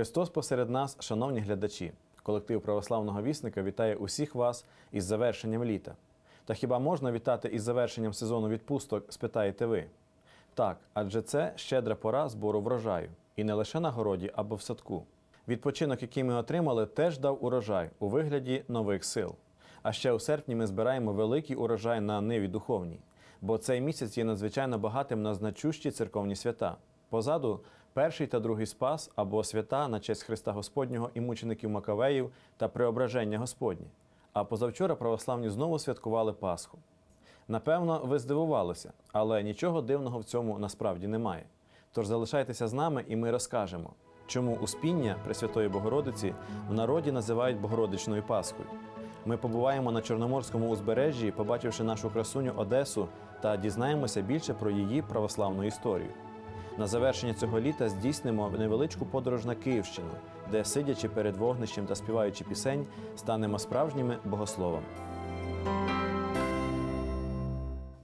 Христос посеред нас, шановні глядачі, колектив православного вісника вітає усіх вас із завершенням літа. Та хіба можна вітати із завершенням сезону відпусток, спитаєте ви? Так, адже це щедра пора збору врожаю, і не лише на городі або в садку. Відпочинок, який ми отримали, теж дав урожай у вигляді нових сил. А ще у серпні ми збираємо великий урожай на ниві духовній, бо цей місяць є надзвичайно багатим на значущі церковні свята. Позаду перший та другий спас або свята на честь Христа Господнього і мучеників Макавеїв та преображення Господнє. А позавчора православні знову святкували Пасху. Напевно, ви здивувалися, але нічого дивного в цьому насправді немає. Тож залишайтеся з нами, і ми розкажемо, чому успіння Пресвятої Богородиці в народі називають Богородичною Пасхою. Ми побуваємо на Чорноморському узбережжі, побачивши нашу красуню Одесу, та дізнаємося більше про її православну історію. На завершення цього літа здійснимо невеличку подорож на Київщину, де, сидячи перед вогнищем та співаючи пісень, станемо справжніми богословами.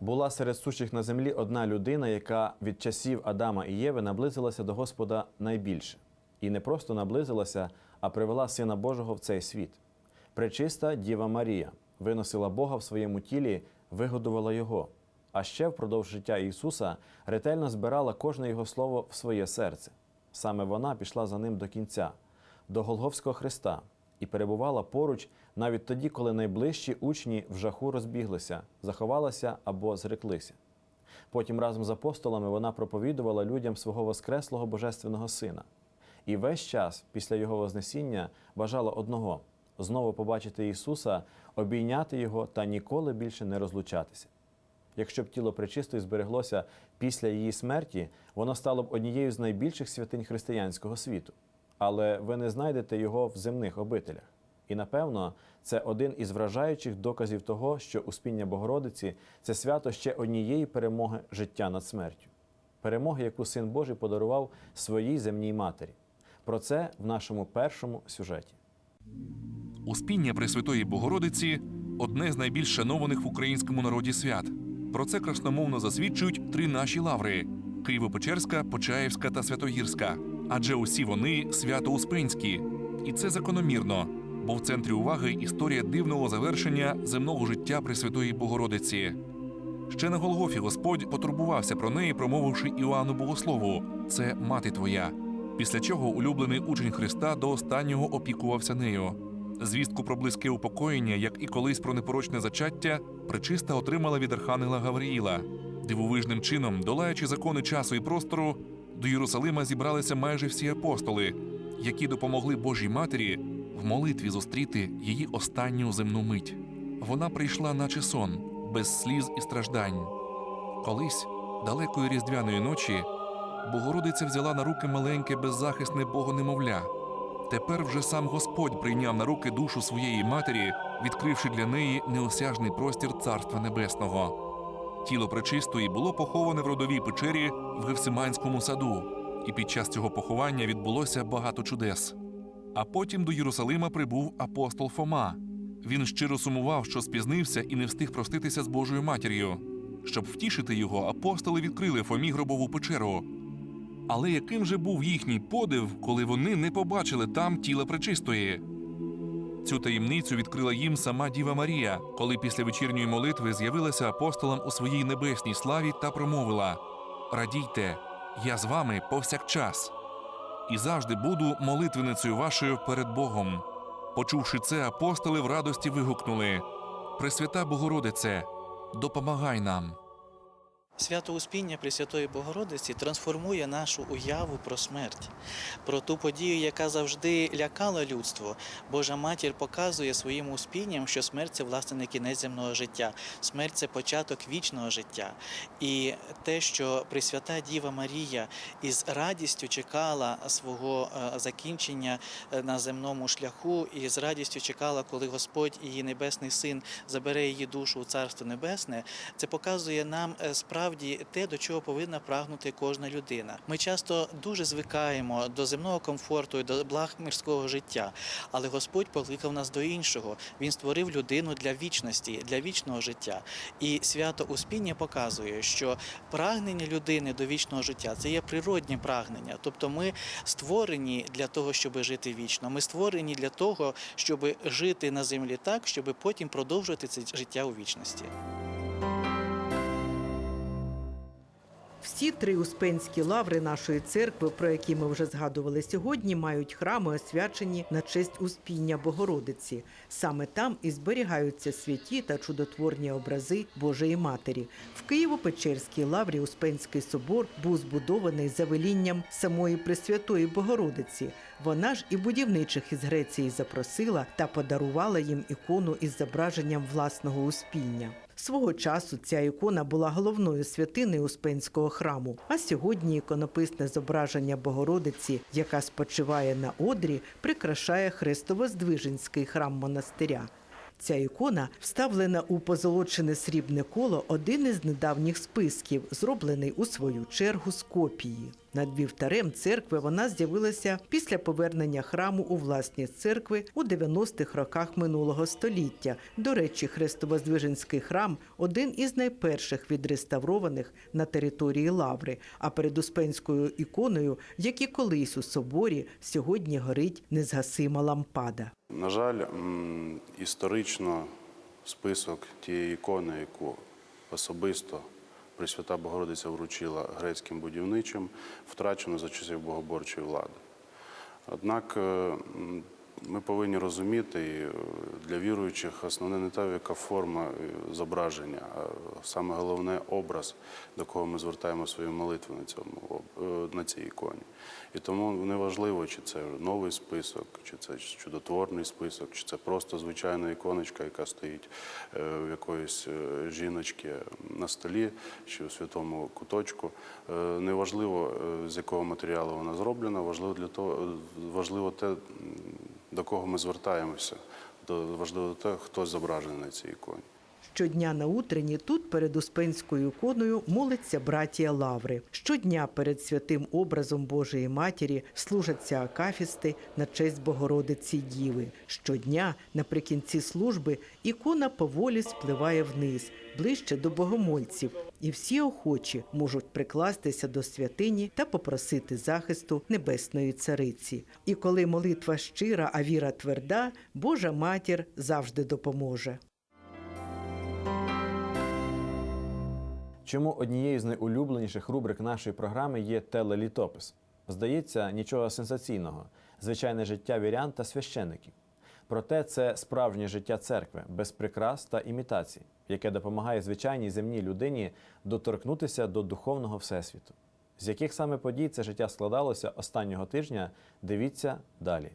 Була серед сущих на землі одна людина, яка від часів Адама і Єви наблизилася до Господа найбільше. І не просто наблизилася, а привела Сина Божого в цей світ. Пречиста Діва Марія виносила Бога в своєму тілі, вигодувала Його. А ще впродовж життя Ісуса ретельно збирала кожне Його слово в своє серце. Саме вона пішла за ним до кінця, до Голговського Христа, і перебувала поруч навіть тоді, коли найближчі учні в жаху розбіглися, заховалися або зреклися. Потім разом з апостолами вона проповідувала людям свого Воскреслого Божественного Сина. І весь час після Його Вознесіння бажала одного знову побачити Ісуса, обійняти Його та ніколи більше не розлучатися. Якщо б тіло пречистої збереглося після її смерті, воно стало б однією з найбільших святинь християнського світу. Але ви не знайдете його в земних обителях. І напевно, це один із вражаючих доказів того, що успіння Богородиці це свято ще однієї перемоги життя над смертю, перемоги, яку Син Божий подарував своїй земній матері. Про це в нашому першому сюжеті. Успіння Пресвятої Богородиці одне з найбільш шанованих в українському народі свят. Про це красномовно засвідчують три наші лаври: Києво-Печерська, Почаївська та Святогірська. Адже усі вони свято-успенські. І це закономірно, бо в центрі уваги історія дивного завершення земного життя Пресвятої Богородиці. Ще на Голгофі Господь потурбувався про неї, промовивши Іоанну Богослову: це мати твоя. Після чого улюблений учень Христа до останнього опікувався нею. Звістку про близьке упокоєння, як і колись про непорочне зачаття, причиста отримала від архангела Гавриїла. Дивовижним чином, долаючи закони часу і простору, до Єрусалима зібралися майже всі апостоли, які допомогли Божій матері в молитві зустріти її останню земну мить. Вона прийшла, наче сон, без сліз і страждань. Колись, далекої різдвяної ночі, Богородиця взяла на руки маленьке беззахисне богонемовля. Тепер вже сам Господь прийняв на руки душу своєї матері, відкривши для неї неосяжний простір Царства Небесного. Тіло пречистої було поховане в родовій печері в Гевсиманському саду, і під час цього поховання відбулося багато чудес. А потім до Єрусалима прибув апостол Фома. Він щиро сумував, що спізнився і не встиг проститися з Божою матір'ю. Щоб втішити його, апостоли відкрили Фомі гробову печеру. Але яким же був їхній подив, коли вони не побачили там тіла пречистої? Цю таємницю відкрила їм сама Діва Марія, коли після вечірньої молитви з'явилася апостолам у своїй небесній славі та промовила: Радійте, я з вами повсякчас, і завжди буду молитвеницею вашою перед Богом. Почувши це, апостоли в радості вигукнули: Пресвята Богородице, допомагай нам. Свято Успіння Пресвятої Богородиці трансформує нашу уяву про смерть, про ту подію, яка завжди лякала людство. Божа матір показує своїм успінням, що смерть це власне не кінець земного життя, смерть це початок вічного життя. І те, що Пресвята Діва Марія із радістю чекала свого е, закінчення е, на земному шляху, і з радістю чекала, коли Господь її небесний син забере її душу у Царство Небесне, це показує нам е, справді насправді те, до чого повинна прагнути кожна людина. Ми часто дуже звикаємо до земного комфорту і до благ мирського життя, але Господь покликав нас до іншого. Він створив людину для вічності, для вічного життя. І свято Успіння показує, що прагнення людини до вічного життя це є природнє прагнення. Тобто ми створені для того, щоб жити вічно. Ми створені для того, щоб жити на землі так, щоб потім продовжувати це життя у вічності. Всі три успенські лаври нашої церкви, про які ми вже згадували сьогодні, мають храми, освячені на честь Успіння Богородиці. Саме там і зберігаються святі та чудотворні образи Божої Матері. В Києво-Печерській лаврі Успенський собор був збудований за велінням самої Пресвятої Богородиці. Вона ж і будівничих із Греції запросила та подарувала їм ікону із зображенням власного успіння. Свого часу ця ікона була головною святиною Успенського храму. А сьогодні іконописне зображення Богородиці, яка спочиває на одрі, прикрашає Хрестово-Здвиженський храм монастиря. Ця ікона вставлена у позолочене срібне коло один із недавніх списків, зроблений у свою чергу з копії. Над вівтарем церкви вона з'явилася після повернення храму у власність церкви у 90-х роках минулого століття. До речі, Хрестово-Здвиженський храм один із найперших відреставрованих на території Лаври. А перед Успенською іконою, як і колись у соборі, сьогодні горить незгасима лампада. На жаль, історично список тієї ікони, яку особисто Пресвята Богородиця вручила грецьким будівничим, втрачено за часів богоборчої влади. Однак ми повинні розуміти, е, для віруючих основне не та, яка форма е, зображення, а саме головне образ, до кого ми звертаємо свою молитву на, цьому, е, на цій іконі. І тому неважливо, чи це новий список, чи це чудотворний список, чи це просто звичайна іконочка, яка стоїть в якоїсь жіночки на столі чи у святому куточку. Неважливо, з якого матеріалу вона зроблена, важливо для того, важливо те, до кого ми звертаємося, до важливо те, хто зображений на цій іконі. Щодня на утренні тут перед Успенською іконою молиться братія Лаври. Щодня перед святим образом Божої Матері служаться акафісти на честь Богородиці Діви. Щодня наприкінці служби ікона поволі спливає вниз, ближче до богомольців, і всі охочі можуть прикластися до святині та попросити захисту небесної цариці. І коли молитва щира, а віра тверда, Божа матір завжди допоможе. Чому однією з найулюбленіших рубрик нашої програми є телелітопис? Здається, нічого сенсаційного, звичайне життя вірян та священиків. Проте це справжнє життя церкви, без прикрас та імітацій, яке допомагає звичайній земній людині доторкнутися до духовного всесвіту. З яких саме подій це життя складалося останнього тижня, дивіться далі.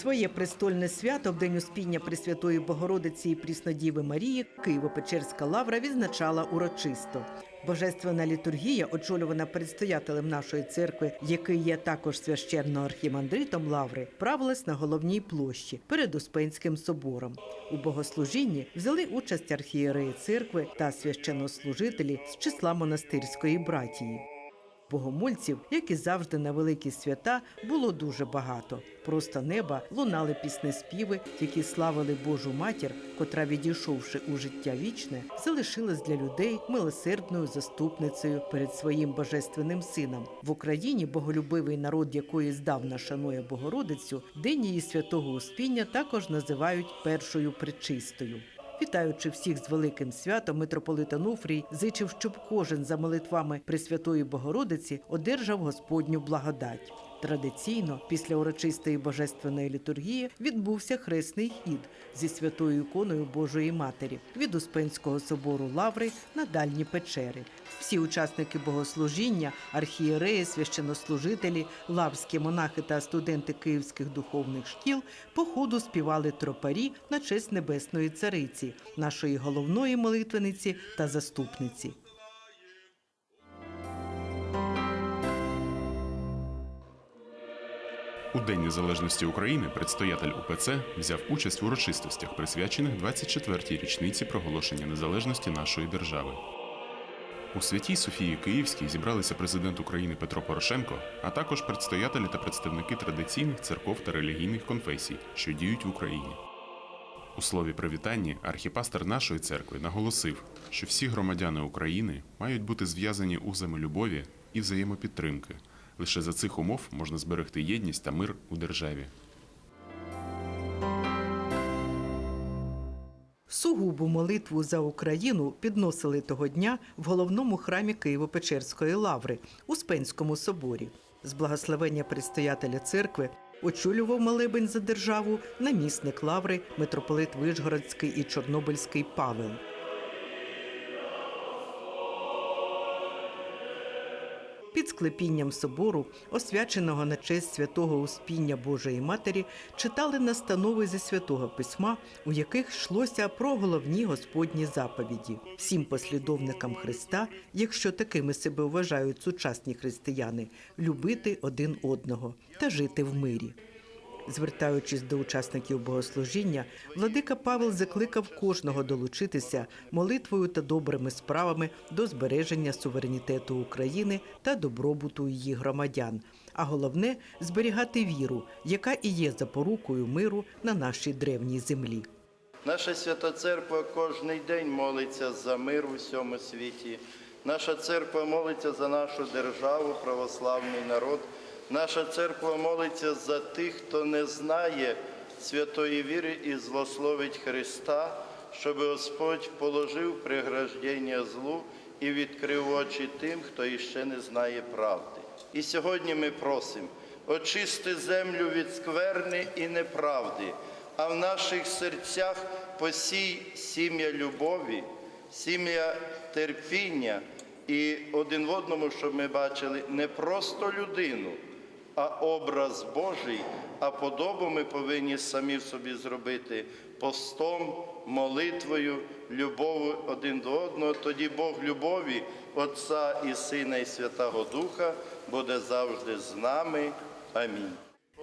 Своє престольне свято в день успіння Пресвятої Богородиці і Пріснодіви Марії Києво-Печерська лавра відзначала урочисто. Божественна літургія, очолювана предстоятелем нашої церкви, який є також священно-архімандритом лаври, правилась на головній площі перед Успенським собором. У богослужінні взяли участь архієреї церкви та священнослужителі з числа монастирської братії. Богомольців, як і завжди на великі свята, було дуже багато. Просто неба лунали пісни співи, які славили Божу матір, котра, відійшовши у життя вічне, залишилась для людей милосердною заступницею перед своїм божественним сином. В Україні боголюбивий народ, якої здавна шанує Богородицю, день її святого Успіння також називають першою пречистою. Вітаючи всіх з великим святом, митрополит Ануфрій зичив, щоб кожен за молитвами Пресвятої Богородиці одержав Господню благодать. Традиційно, після урочистої божественної літургії, відбувся хресний хід зі святою іконою Божої Матері від Успенського собору Лаври на дальні печери. Всі учасники богослужіння, архієреї, священнослужителі, лавські монахи та студенти київських духовних шкіл по ходу співали тропарі на честь небесної цариці, нашої головної молитвениці та заступниці. У День Незалежності України предстоятель УПЦ взяв участь в урочистостях, присвячених 24-й річниці проголошення незалежності нашої держави. У святій Софії Київській зібралися президент України Петро Порошенко, а також предстоятелі та представники традиційних церков та релігійних конфесій, що діють в Україні. У слові привітанні архіпастер нашої церкви наголосив, що всі громадяни України мають бути зв'язані узами любові і взаємопідтримки. Лише за цих умов можна зберегти єдність та мир у державі. Сугубу молитву за Україну підносили того дня в головному храмі Києво-Печерської лаври у Спенському соборі. З благословення предстоятеля церкви очолював молебень за державу намісник лаври митрополит Вишгородський і Чорнобильський Павел. Під склепінням собору, освяченого на честь святого Успіння Божої Матері, читали настанови зі святого письма, у яких йшлося про головні Господні заповіді всім послідовникам Христа, якщо такими себе вважають сучасні християни, любити один одного та жити в мирі. Звертаючись до учасників богослужіння, владика Павел закликав кожного долучитися молитвою та добрими справами до збереження суверенітету України та добробуту її громадян. А головне зберігати віру, яка і є запорукою миру на нашій древній землі. Наша свята церква кожний день молиться за мир у всьому світі. Наша церква молиться за нашу державу, православний народ. Наша церква молиться за тих, хто не знає святої віри і злословить Христа, щоб Господь положив преграждення злу і відкрив очі тим, хто іще не знає правди. І сьогодні ми просимо очисти землю від скверни і неправди, а в наших серцях посій сім'я любові, сім'я терпіння і один в одному, щоб ми бачили не просто людину, а образ Божий, а подобу ми повинні самі собі зробити постом, молитвою, любов'ю один до одного. Тоді Бог любові, Отця і Сина, і Святого Духа буде завжди з нами. Амінь.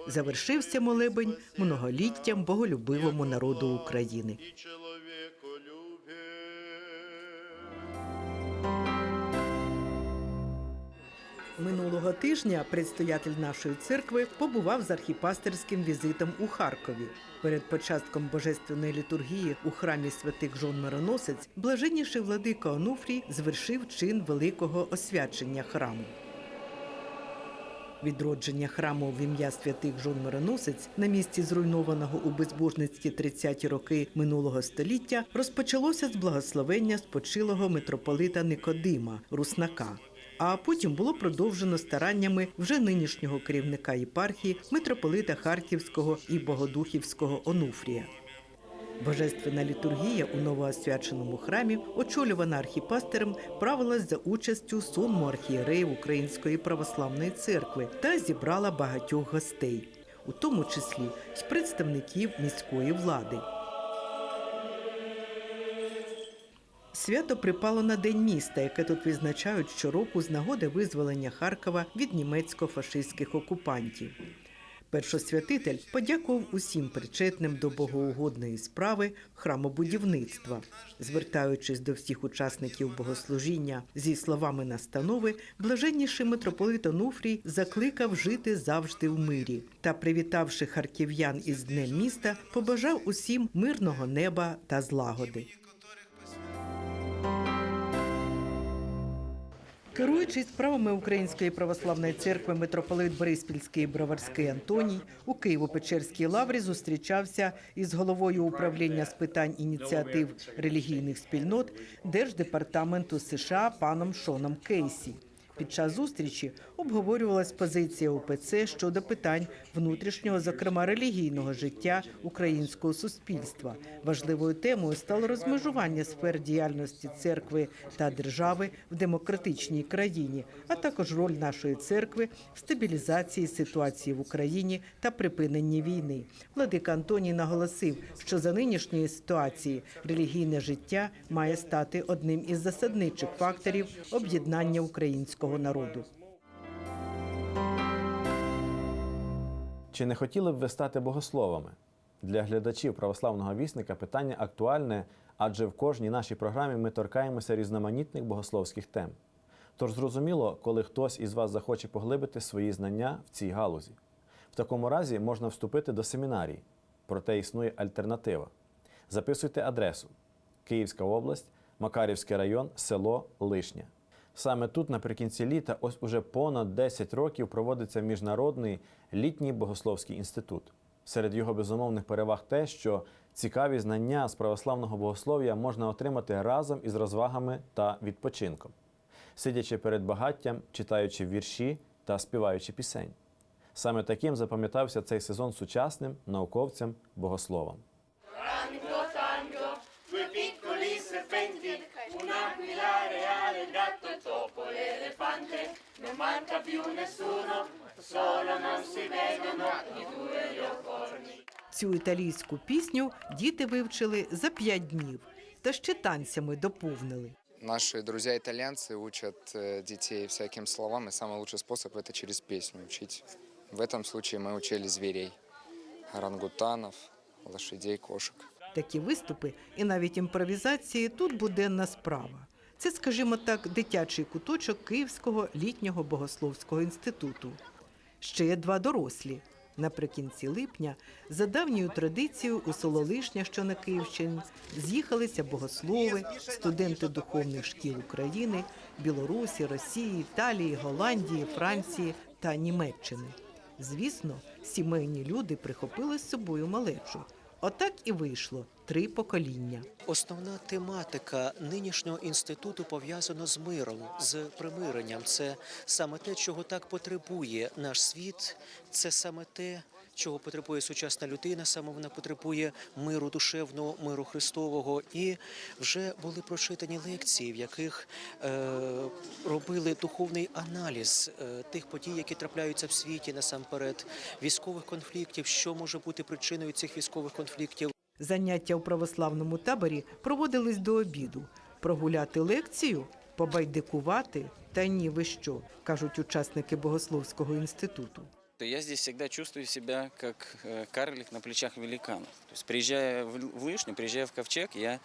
Завершився молебень многоліттям боголюбивому народу України. Минулого тижня предстоятель нашої церкви побував з архіпастерським візитом у Харкові. Перед початком божественної літургії у храмі святих жон Мироносець блаженніший владика Онуфрій звершив чин великого освячення храму. Відродження храму в ім'я святих жон Мироносець на місці зруйнованого у безбожницькі 30-ті роки минулого століття розпочалося з благословення спочилого митрополита Никодима Руснака. А потім було продовжено стараннями вже нинішнього керівника єпархії митрополита Харківського і Богодухівського Онуфрія. Божественна літургія у новоосвяченому храмі, очолювана архіпастером, правилась за участю сонму архієреїв Української православної церкви та зібрала багатьох гостей, у тому числі з представників міської влади. Свято припало на День міста, яке тут відзначають щороку з нагоди визволення Харкова від німецько-фашистських окупантів. Першосвятитель подякував усім причетним до богоугодної справи храмобудівництва, звертаючись до всіх учасників богослужіння зі словами настанови, блаженніший митрополит Онуфрій закликав жити завжди в мирі та, привітавши харків'ян із Днем міста, побажав усім мирного неба та злагоди. Керуючись справами Української православної церкви, митрополит Бориспільський Броварський Антоній у Києво-Печерській лаврі зустрічався із головою управління з питань ініціатив релігійних спільнот Держдепартаменту США паном Шоном Кейсі. Під час зустрічі обговорювалась позиція УПЦ щодо питань внутрішнього, зокрема релігійного життя українського суспільства. Важливою темою стало розмежування сфер діяльності церкви та держави в демократичній країні, а також роль нашої церкви в стабілізації ситуації в Україні та припиненні війни. Владика Антоній наголосив, що за нинішньої ситуації релігійне життя має стати одним із засадничих факторів об'єднання українського народу. Чи не хотіли б ви стати богословами? Для глядачів православного вісника питання актуальне, адже в кожній нашій програмі ми торкаємося різноманітних богословських тем. Тож зрозуміло, коли хтось із вас захоче поглибити свої знання в цій галузі. В такому разі можна вступити до семінарії, проте існує альтернатива. Записуйте адресу Київська область, Макарівський район, село Лишня. Саме тут, наприкінці літа, ось уже понад 10 років проводиться міжнародний літній богословський інститут. Серед його безумовних переваг те, що цікаві знання з православного богослов'я можна отримати разом із розвагами та відпочинком, сидячи перед багаттям, читаючи вірші та співаючи пісень. Саме таким запам'ятався цей сезон сучасним науковцям богословам. Цю італійську пісню діти вивчили за п'ять днів та ще танцями доповнили. Наши друзья-итальянцы учат э, детей всяким словам, и самый лучший способ это через песню учить. В этом случае мы учили зверей, орангутанов, лошадей, кошек. Такі виступи і навіть імпровізації тут буденна справа. Це, скажімо так, дитячий куточок Київського літнього богословського інституту. Ще є два дорослі. Наприкінці липня, за давньою традицією у село Лишня, що на Київщині, з'їхалися богослови, студенти духовних шкіл України, Білорусі, Росії, Італії, Голландії, Франції та Німеччини. Звісно, сімейні люди прихопили з собою малечу. Отак і вийшло три покоління. Основна тематика нинішнього інституту пов'язана з миром, з примиренням. Це саме те, чого так потребує наш світ. Це саме те, чого потребує сучасна людина. Саме вона потребує миру душевного, миру Христового. І вже були прочитані лекції, в яких е, робили духовний аналіз е, тих подій, які трапляються в світі насамперед, військових конфліктів, що може бути причиною цих військових конфліктів. Заняття у православному таборі проводились до обіду. Прогуляти лекцію, побайдикувати та ні, ви що, кажуть учасники богословського інституту. Я здесь всегда чувствую себя как э, карлик на плечах великана. То есть приезжая в Лышню, приезжая в Ковчег, я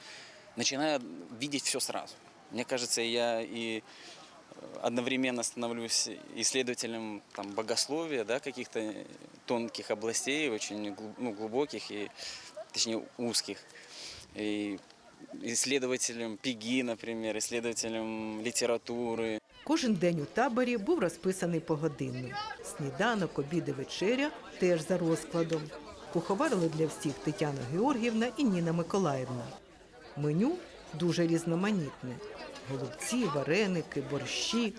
начинаю видеть все сразу. Мне кажется, я и э, одновременно становлюсь исследователем там, богословия, да, каких-то тонких областей, очень ну, глубоких и, точнее, узких. И исследователем пиги, например, исследователем литературы, Кожен день у таборі був розписаний погодинно. Сніданок, обід і вечеря теж за розкладом. Куховарили для всіх Тетяна Георгівна і Ніна Миколаївна. Меню дуже різноманітне: голубці, вареники, борщі.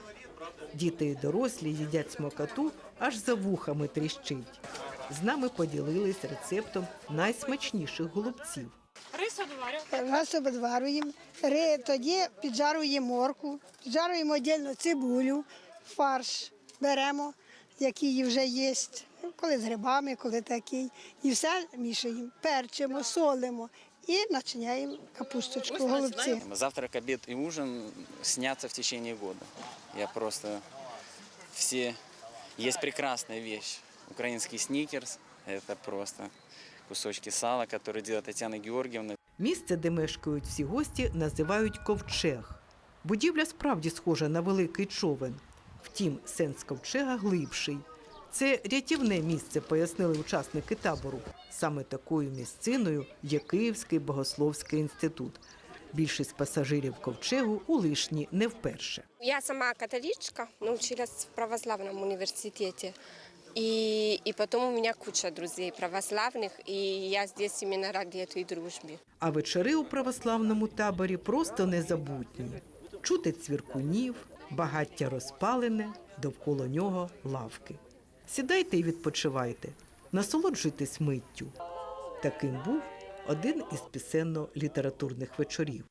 Діти і дорослі їдять смокоту, аж за вухами тріщить. З нами поділились рецептом найсмачніших голубців. Рис одварю. Раз обдварюємо, тоді піджаруємо морку, піджаруємо віддільно цибулю, фарш беремо, який вже є, коли з грибами, коли такий. І все мішаємо, перчимо, солимо і начиняємо капусточку, голубці. Завтрак, обед и ужин снятся в течение года. Я просто все... Есть прекрасная вещь. Украинский сникерс. Это просто кусочки сала, которые делает Татьяна Георгиевна. Місце, де мешкають всі гості, називають ковчег. Будівля справді схожа на великий човен. Втім, сенс ковчега глибший. Це рятівне місце, пояснили учасники табору. Саме такою місциною є Київський богословський інститут. Більшість пасажирів ковчегу у лишні не вперше. Я сама католичка, научилась в православном университете. И, и потом у меня куча друзей православных, и я здесь именно ради этой дружбы. А вечори у православному таборі просто незабутні. Чути цвіркунів, багаття розпалене, довкола нього лавки. Сідайте і відпочивайте, насолоджуйтесь миттю. Таким був один із пісенно-літературних вечорів.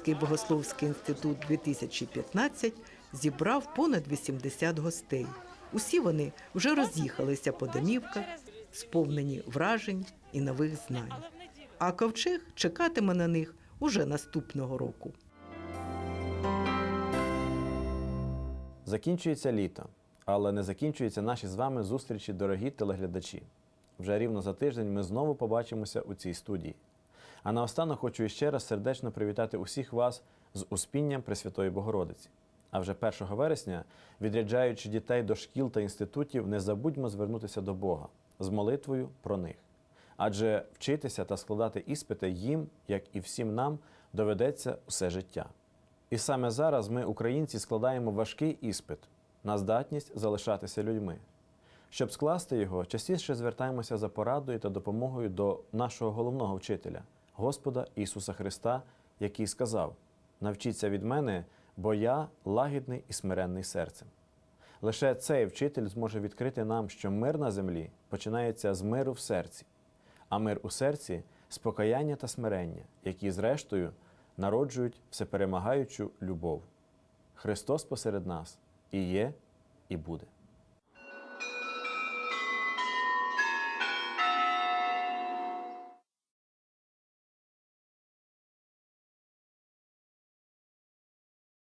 Київський богословський інститут 2015 зібрав понад 80 гостей. Усі вони вже роз'їхалися по домівках, сповнені вражень і нових знань. А ковчег чекатиме на них уже наступного року. Закінчується літо, але не закінчуються наші з вами зустрічі, дорогі телеглядачі. Вже рівно за тиждень ми знову побачимося у цій студії. А наостанок хочу іще раз сердечно привітати усіх вас з успінням Пресвятої Богородиці. А вже 1 вересня, відряджаючи дітей до шкіл та інститутів, не забудьмо звернутися до Бога з молитвою про них. Адже вчитися та складати іспити їм, як і всім нам, доведеться усе життя. І саме зараз ми, українці, складаємо важкий іспит на здатність залишатися людьми. Щоб скласти його, частіше звертаємося за порадою та допомогою до нашого головного вчителя, Господа Ісуса Христа, який сказав: Навчіться від мене, бо я лагідний і смиренний серцем. Лише цей вчитель зможе відкрити нам, що мир на землі починається з миру в серці, а мир у серці з покаяння та смирення, які, зрештою, народжують всеперемагаючу любов. Христос посеред нас і є, і буде.